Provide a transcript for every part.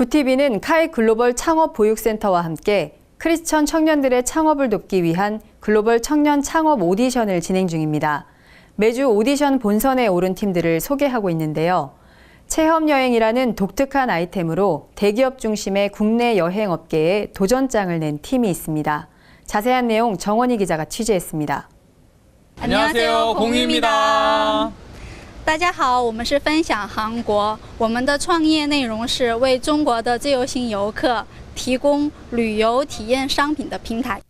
구티비는 카이 글로벌 창업 보육센터와 함께 크리스천 청년들의 창업을 돕기 위한 글로벌 청년 창업 오디션을 진행 중입니다. 매주 오디션 본선에 오른 팀들을 소개하고 있는데요. 체험 여행이라는 독특한 아이템으로 대기업 중심의 국내 여행 업계에 도전장을 낸 팀이 있습니다. 자세한 내용 정원희 기자가 취재했습니다. 안녕하세요, 공유입니다. 大家好，我们是分享韩国。我们的创业内容是为中国的自由行游客提供旅游体验商品的平台。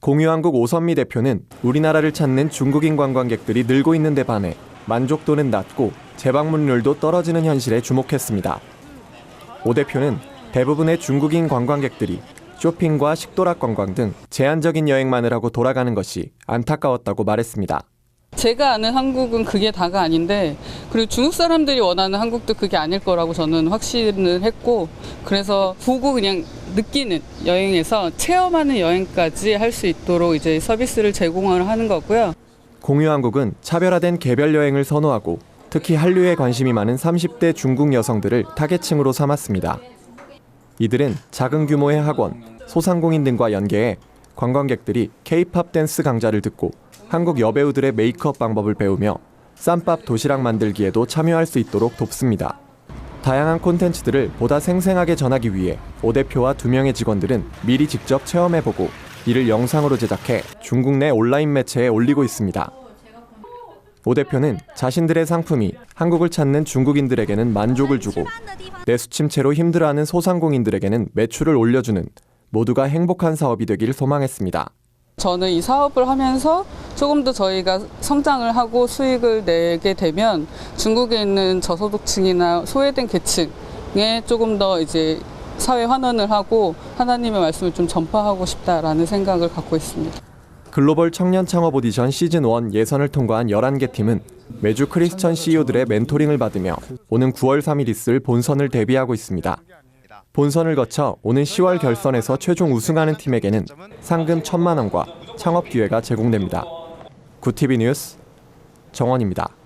공유한국 오선미 대표는 우리나라를 찾는 중국인 관광객들이 늘고 있는데 반해 만족도는 낮고 재방문율도 떨어지는 현실에 주목했습니다. 오 대표는 대부분의 중국인 관광객들이 쇼핑과 식도락 관광 등 제한적인 여행만을 하고 돌아가는 것이 안타까웠다고 말했습니다. 제가 아는 한국은 그게 다가 아닌데 그리고 중국 사람들이 원하는 한국도 그게 아닐 거라고 저는 확신을 했고 그래서 보고 그냥 느끼는 여행에서 체험하는 여행까지 할 수 있도록 이제 서비스를 제공을 하는 거고요. 공유한국은 차별화된 개별 여행을 선호하고 특히 한류에 관심이 많은 30대 중국 여성들을 타겟층으로 삼았습니다. 이들은 작은 규모의 학원, 소상공인 등과 연계해 관광객들이 K-팝 댄스 강좌를 듣고 한국 여배우들의 메이크업 방법을 배우며 쌈밥 도시락 만들기에도 참여할 수 있도록 돕습니다. 다양한 콘텐츠들을 보다 생생하게 전하기 위해 오 대표와 두 명의 직원들은 미리 직접 체험해보고 이를 영상으로 제작해 중국 내 온라인 매체에 올리고 있습니다. 오 대표는 자신들의 상품이 한국을 찾는 중국인들에게는 만족을 주고 내수침체로 힘들어하는 소상공인들에게는 매출을 올려주는 모두가 행복한 사업이 되길 소망했습니다. 저는 이 사업을 하면서 조금 더 저희가 성장을 하고 수익을 내게 되면 중국에 있는 저소득층이나 소외된 계층에 조금 더 이제 사회 환원을 하고 하나님의 말씀을 좀 전파하고 싶다라는 생각을 갖고 있습니다. 글로벌 청년 창업 오디션 시즌 1 예선을 통과한 11개 팀은 매주 크리스천 CEO들의 멘토링을 받으며 오는 9월 3일 있을 본선을 대비하고 있습니다. 본선을 거쳐 오는 10월 결선에서 최종 우승하는 팀에게는 상금 1천만 원과 창업 기회가 제공됩니다. 구티비 뉴스 정원입니다.